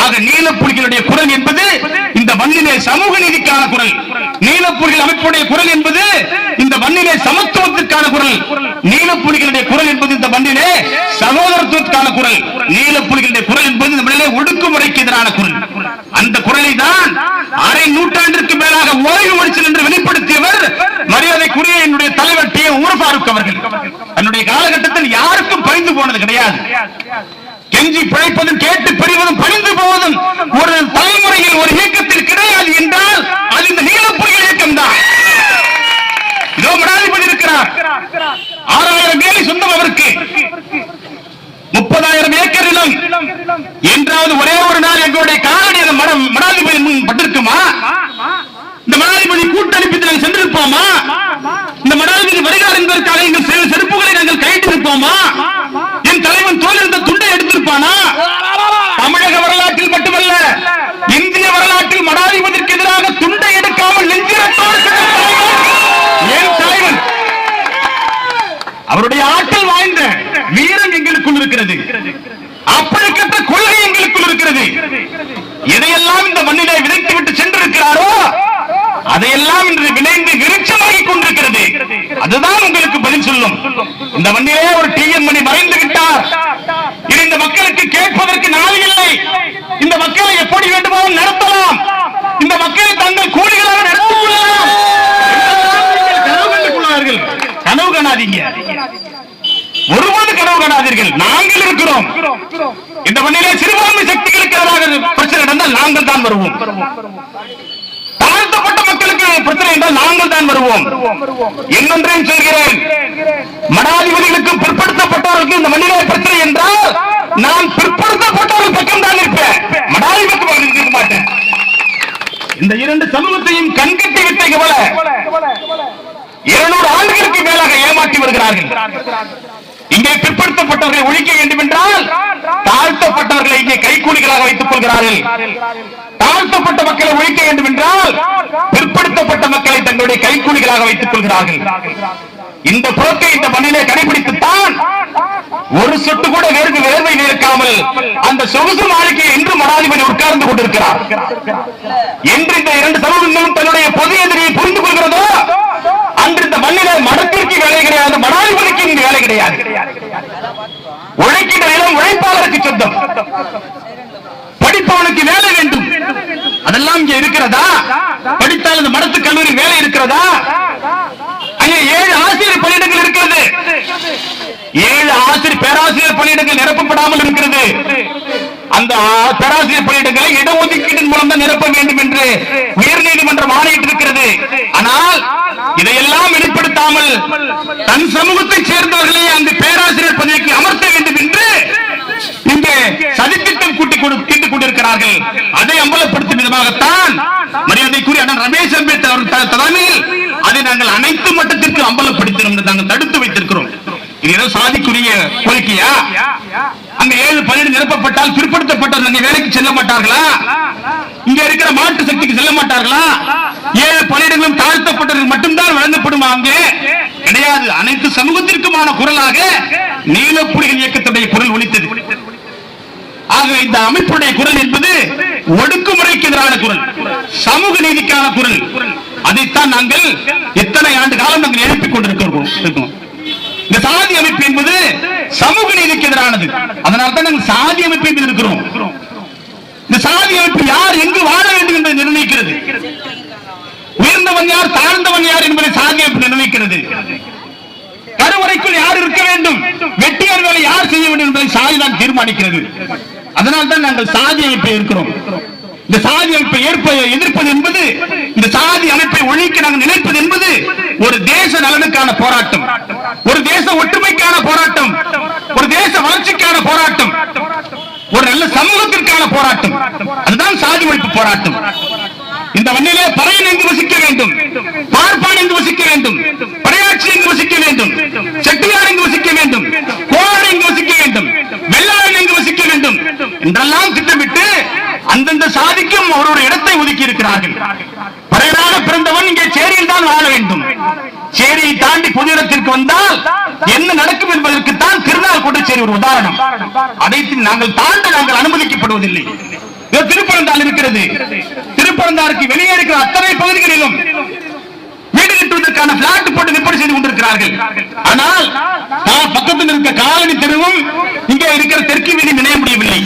ஆக நீலப்புலிகளுடைய குரல் என்பது இந்த மண்ணிலே சமூக நீதிக்கான குரல். நீலப்புலிகள் அமைப்புடைய குரல் என்பது இந்த மண்ணிலே சமத்துவத்திற்கான குரல். நீலப்புலிகளுடைய குரல் என்பது இந்த மண்ணிலே சகோதரத்துவத்திற்கான குரல். நீலப்புலிகளுடைய குரல் என்பது இந்த மண்ணிலே ஒடுக்குமுறைக்கு எதிரான குரல். அந்த குரலை தான் அரை நூற்றாண்டிற்கு மேலாக ஓய்வு முடிச்சு என்று வெளிப்படுத்தியவர் மரியாதைக்குரிய என்னுடைய தலைவர் டி. உமர் ஃபாரூக் அவர்கள். என்னுடைய காலகட்டத்தில் யாருக்கும் பறிந்து போனது கிடையாது. கெஞ்சி பிழைப்பதன் கேட்டு பெறுவதும் பணிந்து போவதும் ஒரு தலைமுறையில் ஒரு இயக்கத்தில் கிடையாது என்றால் அது இந்த நீலப்புலிகள் இயக்கம் தான் இதோ மடாதிபதி இருக்கிறார் ஆறாயிரம் வேலை சொந்தம் அவருக்கு முப்பதாயிரம் ஏக்கர் நிலம் என்றாவது ஒரே ஒரு நாள் எங்களுடைய காலடி அந்த மடம் மடாதிபதி முன் பட்டிருக்குமா இந்த மடாதிபதி கூட்டணிப்பித்து நாங்கள் சென்றிருப்போமா இந்த மடாதிபதி வருகிறார் என்பதற்காக எங்கள் செ- செருப்புகளை நாங்கள் கைட்டிருப்போமா என் தலைவன் தோல் இருந்த துண்டை எடுத்திருப்பானா தமிழக வரலாற்றில் மட்டுமல்ல இந்திய வரலாற்றில் மடாதிபதிக்கு எதிராக துண்டை எடுக்காமல் நெஞ்சிரத்தோடு சென்ற தலைவன் என் தலைவன் அவருடைய ஆற்றல் வாய்ந்த வீரம் எங்களுக்குள் இருக்கிறது அப்படிப்பட்ட கொள்கை எங்களுக்குள் இருக்கிறது எதையெல்லாம் இந்த மண்ணிலே விதைத்து விட்டு சென்றிருக்கிறாரோ அதையெல்லாம் இன்று விளைந்து விருட்சமாகிக் கொண்டிருக்கிறது. அதுதான் உங்களுக்கு பதில் சொல்லும். இந்த வண்டியிலே ஒரு டிஎன் மணி மறைந்து விட்டார். இது இந்த மக்களுக்கு கேட்பதற்கு நாள் இல்லை. இந்த மக்களை எப்படி வேண்டுமானாலும் நடத்தலாம். இந்த மக்களை தங்கள் கூலிகளாக நடத்திக் கனவு காணாதீங்க. ஒருபோது கனவு காணாதீர்கள். நாங்கள் இருக்கிறோம். இந்த மண்ணிலே சிறுபான்மை சக்திகளுக்கு எதிராக பிரச்சனை நடந்தால் நாங்கள் தான் வருவோம். பிரச்சனை என்றால் நாங்கள் தான் வருவோம். இன்னொன்றையும் சொல்கிறேன். மடாதிபதிகளுக்கு பிற்படுத்தப்பட்டவர்களுக்கு இந்த மண்ணிலே பிரச்சனை என்றால் நான் பிற்படுத்தப்பட்டவர்கள் பக்கம் தான் இருப்பேன். மடாதிபதி இருக்க மாட்டேன். இந்த இரண்டு சமூகத்தையும் கண்கட்டி விட்டை போல இருநூறு ஆண்டுகளுக்கு மேலாக ஏமாற்றி வருகிறார்கள். இங்கே பிற்படுத்தப்பட்டவர்களை ஒழிக்க வேண்டும் என்றால் தாழ்த்தப்பட்டவர்களை இங்கே கைக்கூலிகளாக வைத்துக் கொள்கிறார்கள். தாழ்த்தப்பட்ட மக்களை ஒழிக்க வேண்டும் என்றால் பிற்படுத்தப்பட்ட மக்களை தங்களுடைய கைக்கூலிகளாக வைத்துக் கொள்கிறார்கள். இந்த புறத்தை இந்த மண்ணிலே கடைபிடித்துத்தான் ஒரு சொட்டு கூட வேறு வேர்வை நிற்காமல் அந்த சொகுசு மாளிகையை இன்று மடாதிபதி உட்கார்ந்து கொண்டிருக்கிறார். என்று இந்த இரண்டு சமூகங்களும் தன்னுடைய பொது எதிரியை புரிந்து கொள்கிறதோ? அன்று இந்த மண்ணிலே மடத்திற்கு வேலை கிடையாது மடாதிபதிக்கு இங்கு வேலை கிடையாது. உழைக்கின்ற நிலம் உழைப்பாளருக்கு சொந்தம். படிப்பவனுக்கு வேலை வேண்டும். இருக்கிறதா? படித்தால் இந்த மடத்து கல்லூரி வேலை இருக்கிறதா? அங்கே ஏழு ஆசிரியர் பணியிடங்கள் இருக்கிறது. ஏழு ஆசிரியர் பேராசிரியர் பணியிடங்கள் நிரப்பப்படாமல் இருக்கிறது. அந்த பேராசிரியர் பணியிடங்களை இடஒதுக்கீட்டின் மூலம் தான் நிரப்ப வேண்டும் என்று உயர்நீதிமன்றம் ஆணையிட்டிருக்கிறது. ஆனால் இதையெல்லாம் வெளிப்படுத்தாமல் தன் சமூகத்தைச் சேர்ந்தவர்களே அங்கு பேராசிரியர் பதவிக்கு அமர்த்த வேண்டும் என்று இங்கு சதித்திட்டம் கூட்டிக் கொண்டு தீட்டிக் கொண்டிருக்கிறார்கள் அதை அம்பலப்படுத்தும் விதமாகத்தான் மரியாதைக்குரிய அண்ணன் ரமேஷ் அம்பேத்கர் அவர்கள் த- தலைமையில் அதை நாங்கள் அனைத்து மட்டத்திற்கு அம்பலப்படுத்தினோம் நாங்கள் தடுத்து வைத்திருக்கிறோம். இது ஏதோ சாதிக்குரிய கோரிக்கையா? அங்க ஏழு பன்னெண்டு நிரப்பப்பட்டால் பிற்படுத்தப்பட்டவர் அங்கே வேலைக்கு செல்ல மாட்டார்களா? இங்க இருக்கிற மாட்டு சக்திக்கு செல்ல மாட்டார்களா? ஏழு பணியிடங்களும் தாழ்த்தப்பட்டவர்கள் மட்டும்தான் வழங்கப்படுமா அங்கே? கிடையாது. அனைத்து சமூகத்திற்குமான குரலாக நீலப்புலிகள் இயக்கத்துடைய குரல் ஒலித்தது. ஆகவே இந்த அமைப்புடைய குரல் என்பது ஒடுக்குமுறைக்கு எதிரான குரல் சமூக நீதிக்கான குரல். அதைத்தான் நாங்கள் எத்தனை ஆண்டு காலம் நாங்கள் எழுப்பிக் கொண்டிருக்கிறோம். இந்த சாதி அமைப்பு என்பது சமூக நீதிக்கு எதிரானது. அதனால தான் நாங்கள் சாதி அமைப்பு என்று இருக்கிறோம். இந்த சாதி அமைப்பு யார் எங்கு வாழ வேண்டும் என்பதை நிர்ணயிக்கிறது. உயர்ந்தவன் யார் தாழ்ந்தவன் யார் என்பதை சாதி அமைப்பு நிர்ணயிக்கிறது. கருவறைக்குள் யார் இருக்க வேண்டும்? வெட்டியார் வேலை யார் செய்ய வேண்டும் என்பதை சாதி தான் தீர்மானிக்கிறது. அதனால்தான் நாங்கள் சாதி அமைப்பை இருக்கிறோம். இந்த சாதி அமைப்பை ஏற்ப எதிர்ப்பது என்பது இந்த சாதி அமைப்பை ஒழிக்க நாங்கள் நினைப்பது என்பது ஒரு தேச நலனுக்கான போராட்டம். ஒரு தேச ஒற்றுமைக்கான போராட்டம். ஒரு தேச வளர்ச்சிக்கான போராட்டம். ஒரு நல்ல சமூகத்திற்கான போராட்டம். அதுதான் சாதி ஒழிப்பு போராட்டம். இந்த மண்ணிலே பறையன் எங்கு வசிக்க வேண்டும். பார்ப்பான் எங்கு வசிக்க வேண்டும். படையாட்சி எங்கு வசிக்க வேண்டும். செட்டியார் எங்கு வசிக்க வேண்டும். கோளாறு எங்கு வசிக்க வேண்டும். வெள்ளாளன் எங்கு வசிக்க வேண்டும். என்றெல்லாம் திட்டமிட்டு அந்தந்த சாதிக்கும் ஒரு ஒரு இடத்தை ஒதுக்கி இருக்கிறார்கள் பறையனாக பிறந்தவன் இங்கே சேரியில் தான் வாழ வேண்டும். சேரியை தாண்டி பொது இடத்திற்கு வந்தால் என்ன நடக்கும் என்பதற்கு தான் திருநாள் கோட்டச்சேரி ஒரு உதாரணம். அதை நாங்கள் தாண்ட நாங்கள் அனுமதிக்கப்படுவதில்லை. திருப்பரந்தால் இருக்கிறது. திருப்பரந்தாருக்கு வெளியே இருக்கிற அத்தனை பகுதிகளிலும் வீடு கட்டுவதற்கான பிளாட் போட்டு விற்பனை செய்து கொண்டிருக்கிறார்கள். ஆனால் பக்கத்தில் இருக்க காலனி தெருவும் இங்கே இருக்கிற தெற்கு வீதி இணைய முடியவில்லை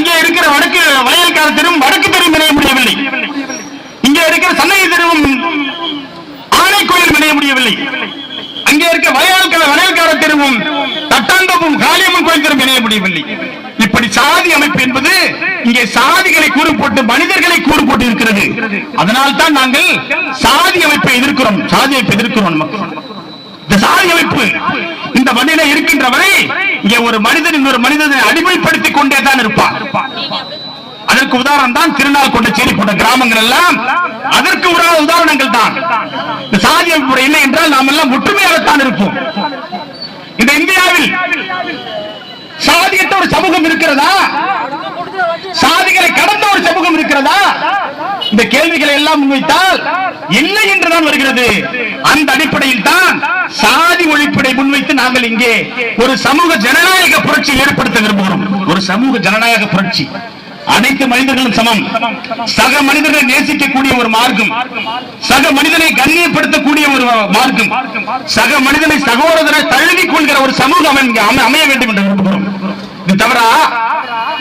அங்கே இருக்கிற வடக்கு வயல்கார தெருவும் வடக்கு தெருவும் இணைய முடியவில்லை. இங்கே இருக்கிற சன்னதி தெருவும் ஆனைக்கோயில் இணைய முடியவில்லை. அங்கே இருக்க வயல்கார வயல்கார தெருவும் தட்டாந்தப்பும் காளியம்மன் கோயில் தெருவும் இணைய முடியவில்லை. இப்படி சாதி அமைப்பு என்பது இங்கே சாதிகளை கூறு போட்டு மனிதர்களை கூறு போட்டு இருக்கிறது. அதனால் தான் நாங்கள் சாதி அமைப்பை எதிர்க்கிறோம். சாதி அமைப்பை எதிர்க்கிறோம் இந்த சாதி அமைப்பு இந்த மண்ணில இருக்கின்ற வரை இங்கே ஒரு மனிதன் இன்னொரு மனிதனை அடிமைப்படுத்திக் கொண்டே தான் இருப்பான். அதற்கு உதாரணம் தான் திருநாள் கொண்ட சேரி போன்ற கிராமங்கள் எல்லாம். அதற்கு ஒரு உதாரணங்கள் தான். சாதி அமைப்பு இல்லை என்றால் நாம் எல்லாம் ஒற்றுமையாகத்தான் இருப்போம். இந்த இந்தியாவில் சாதியற்ற ஒரு சமூகம் இருக்கிறதா? சாதிகளை கடந்த ஒரு சமூகம் இருக்கிறதா? இந்த கேள்விகளை எல்லாம் முன்வைத்தால் இல்லை என்றுதான் வருகிறது. அந்த அடிப்படையில் தான் சாதி ஒழிப்படை முன்வைத்து நாங்கள் இங்கே ஒரு சமூக ஜனநாயக புரட்சி ஏற்படுத்த விரும்புகிறோம். ஒரு சமூக ஜனநாயக புரட்சி. அனைத்து மனிதர்களும் சமம். சக மனிதர்களை நேசிக்கக்கூடிய ஒரு மார்க்கம். சக மனிதனை கண்ணியப்படுத்தக்கூடிய ஒரு மார்க்கம். சக மனிதனை சகோதரரை தழுவி கொள்கிற ஒரு சமூகம் அமை- அமைய வேண்டும் என்று விரும்புகிறோம். இது தவறா?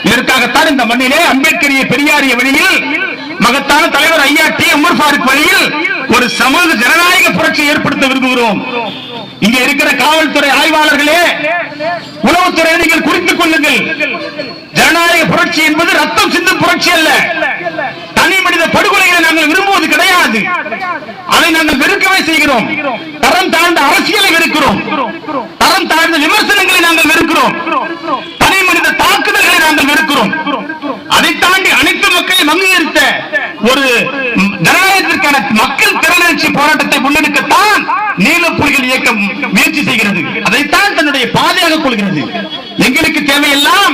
இதற்காகத்தான் இந்த மண்ணிலே அம்பேத்கரிய பெரியாரிய வழியில் மகத்தான தலைவர் ஐயா டி உமர் ஃபாருக் வழியில் ஒரு சமூக ஜனநாயக புரட்சி ஏற்படுத்த விரும்புகிறோம். இங்க இருக்கிற காவல்துறை ஆய்வாளர்களே உளவுத்துறை நீங்கள் குறித்துக் கொள்ளுங்கள். ஜனநாயக புரட்சி என்பது ரத்தம் சிந்தும் புரட்சி அல்ல. தனி மனித படுகொலைகளை நாங்கள் விரும்புவது கிடையாது. அதை நாங்கள் வெறுக்கவே செய்கிறோம் தரம் தாழ்ந்த அரசியலை வெறுக்கிறோம் தரம் தாழ்ந்த விமர்சனங்களை நாங்கள் வெறுக்கிறோம் தனி மனித தாக்குதல்களை நாங்கள் வெறுக்கிறோம் அதை தாண்டி அனைத்து மக்களையும் அங்கீகரித்த ஒரு ஜனநாயகத்திற்கான மக்கள் திறனெழுச்சி போராட்டத்தை முன்னெடுக்கத்தான் நீல புலிகள் இயக்கம் முயற்சி செய்கிறது. அதைத்தான் தன்னுடைய பாதையாக கொள்கிறது. எங்களுக்கு தேவையெல்லாம்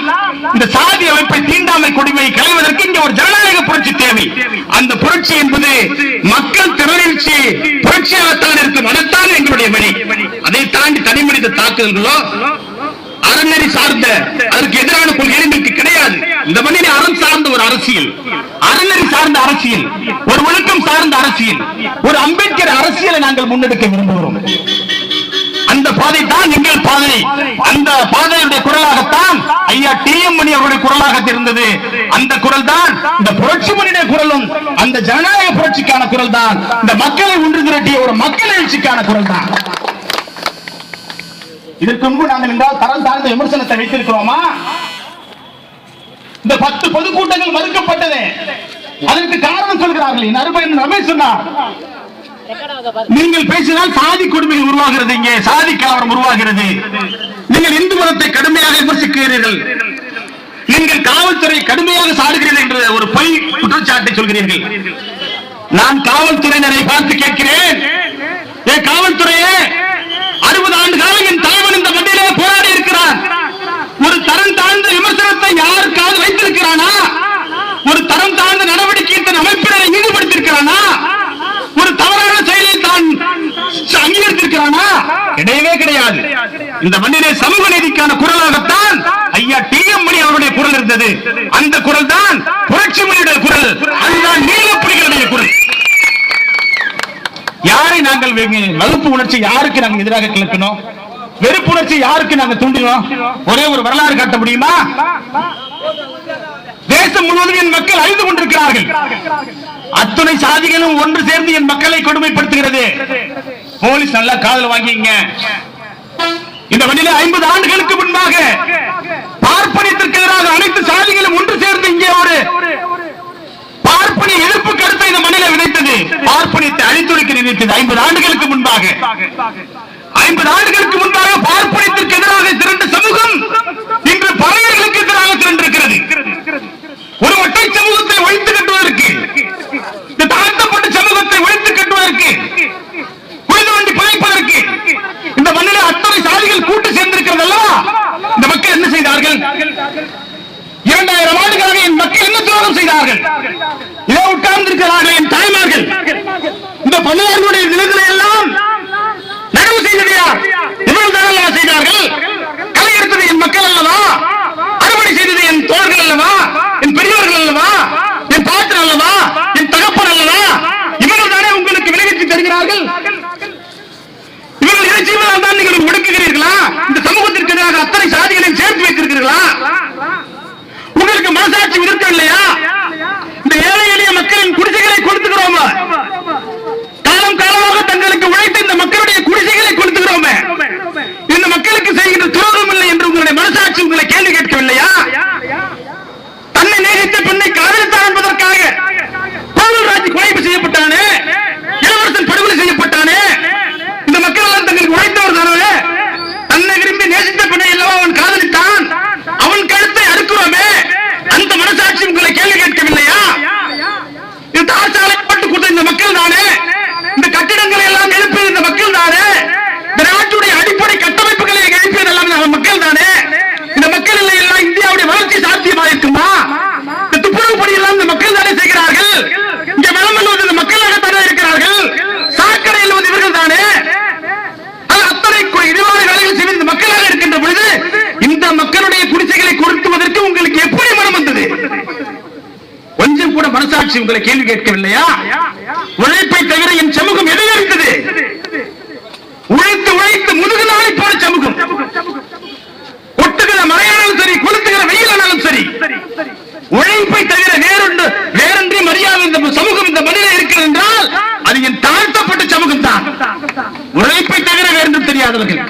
இந்த சாதி அமைப்பை தீண்டாமை கொடுமையை களைவதற்கு இங்க ஒரு ஜனநாயக புரட்சி தேவை. அந்த புரட்சி என்பது மக்கள் திறனெழுச்சி புரட்சியாகத்தான் இருக்கும். அதைத்தான் எங்களுடைய வழி. அதை தாண்டி தனி மனித தாக்குதல்களோ அறநெறி சார்ந்த அதற்கு எதிரான கொள்கை எங்களுக்கு கிடையாது. இந்த மண்ணிலே அறம் சார்ந்த ஒரு அரசியல். அறநெறி சார்ந்த அரசியல். ஒரு ஒழுக்கம் சார்ந்த அரசியல். ஒரு அம்பேத்கர் அரசியலை நாங்கள் முன்னெடுக்க விரும்புகிறோம். அந்த பாதை தான் எங்கள் பாதை. அந்த பாதையுடைய குரலாகத்தான் ஐயா டி எம் மணி அவருடைய குரலாக இருந்தது. அந்த குரல் தான் இந்த புரட்சி மணியுடைய குரலும் அந்த ஜனநாயக புரட்சிக்கான குரல் தான். இந்த மக்களை ஒன்று திரட்டிய ஒரு மக்கள் எழுச்சிக்கான குரல் தான். இதற்கு முன்பு நாங்கள் என்றால் தரம் தாழ்ந்த விமர்சனத்தை வைத்திருக்கிறோமா? இந்த பத்து பொதுக்கூட்டங்கள் மறுக்கப்பட்டது. அதற்கு காரணம் சொல்கிறார்கள். நறுபயன் ரமேஷ் சொன்னார். நீங்கள் பேசினால் சாதி கொடுமைகள் உருவாகிறது இங்கே. சாதி கலவரம் உருவாகிறது. நீங்கள் இந்து மதத்தை கடுமையாக விமர்சிக்கிறீர்கள். நீங்கள் காவல்துறை கடுமையாக சாடுகிறீர்கள் என்ற ஒரு பொய் குற்றச்சாட்டை சொல்கிறீர்கள். நான் காவல்துறையினரை பார்த்து கேட்கிறேன். ஏ காவல்துறையே அறுபது ஆண்டு காலம் என் தலைவன் இந்த மண்ணிலே போராடி இருக்கிறார் ஒரு தரம் தாழ்ந்த விமர்சனத்தை யாருக்காவது வைத்திருக்கிறானா ஒரு தரம் தாழ்ந்த நடவடிக்கையை தன் அமைப்பினரை ஈடுபடுத்தியிருக்கிறானா ஒரு தவறான செயலை தான் இருக்கிறானா? கிடையவே கிடையாது. இந்த மண்ணிலே சமூக நீதிக்கான குரலாகத்தான் ஐயா டி எம் மணி அவருடைய குரல் இருந்தது. அந்த குரல் தான் புரட்சி மணியுடைய குரல். அதுதான் நீலப்புலிகளுடைய குரல். யாரை நாங்கள் வகுப்பு உணர்ச்சி யாருக்கு நாங்கள் எதிராக கிளப்பினோம்? வெறுப்புணர்ச்சி யாருக்கு நாங்க தூண்டினோம்? ஒரே ஒரு வரலாறு காட்ட முடியுமா? தேசம் முழுவதும் என் மக்கள் அழிந்து கொண்டிருக்கிறார்கள். அத்துணை சாதிகளும் ஒன்று சேர்ந்து என் மக்களை கொடுமைப்படுத்துகிறது. போலீஸ் நல்லா காதல் வாங்கிங்க இந்த வழியில ஐம்பது ஆண்டுகளுக்கு முன்பாக பார்ப்பனியத்திற்கு எதிராக அனைத்து சாதிகளும் ஒன்று சேர்ந்து இங்கே ஒரு பார்ப்பனிய எதிர்ப்பு கருத்தை இந்த மண்ணில விதைத்தது. பார்ப்பனியத்தை அழித்துழைக்க நினைத்தது. ஐம்பது ஆண்டுகளுக்கு முன்பாக. ஐம்பது ஆண்டுகளுக்கு முன்பாக பார்ப்பனியத்திற்கு எதிராக திரண்ட சமூகம் இன்று பறையர்களுக்கு எதிராக திரண்டிருக்கிறது. ஒரு ஒற்றை சமூகத்தை ஒழித்து கட்டுவதற்கு இந்த தாழ்த்தப்பட்ட சமூகத்தை ஒழித்து கட்டுவதற்கு புனித வண்டி பிழைப்பதற்கு இந்த மண்ணிலே அத்தனை சாதிகள் கூட்டு சேர்ந்திருக்கிறது அல்லவா இந்த மக்கள் என்ன செய்தார்கள். இரண்டாயிரம் ஆண்டுகளாக என் மக்கள் என்ன துரோகம் செய்தார்கள்? இதோ உட்கார்ந்திருக்கிறார்கள் என் தாய்மார்கள். இந்த பண்ணையார்களுடைய நிலங்களை எல்லாம் நடவு செய்தது யார் இவர்கள் தான் அல்லவா செய்தார்கள் களை எடுத்தது என் மக்கள் அல்லவா அறுவடை செய்தது என் தோழர்கள் அல்லவா என் பெரியவர்கள் அல்லவா என் பாட்டன் அல்லவா என் தகப்பன் அல்லவா இவர்கள் தானே உங்களுக்கு விளைவித்து தருகிறார்கள் இவர்கள் இதை செய்வதால் தான் நீங்கள் ஒடுக்குகிறீர்களா இந்த சமூகத்திற்கு எதிராக அத்தனை சாதிகளையும் சேர்த்து வைத்திருக்கிறீர்களா? உங்களுக்கு மனசாட்சி இருக்கவில்லையா இந்த ஏழை எளிய மக்களின் குடிசை காமிச்சு உங்களை கேள்வி கேட்கவில்லையா? உழைப்பை தவிர என் சமூகம் எது இருக்குது உழைத்து உழைத்து முதுகு நாளை போன சமூகம். ஒட்டுகிற மழையானாலும் சரி கொளுத்துகிற வெயிலானாலும் சரி உழைப்பை தவிர வேறொன்று வேறொன்றி மரியாதை இந்த சமூகம் இந்த மனிதன் இருக்கிறது என்றால் அது என் தாழ்த்தப்பட்ட சமூகம் தான் உழைப்பை தவிர வேறென்று தெரியாதவர்கள்.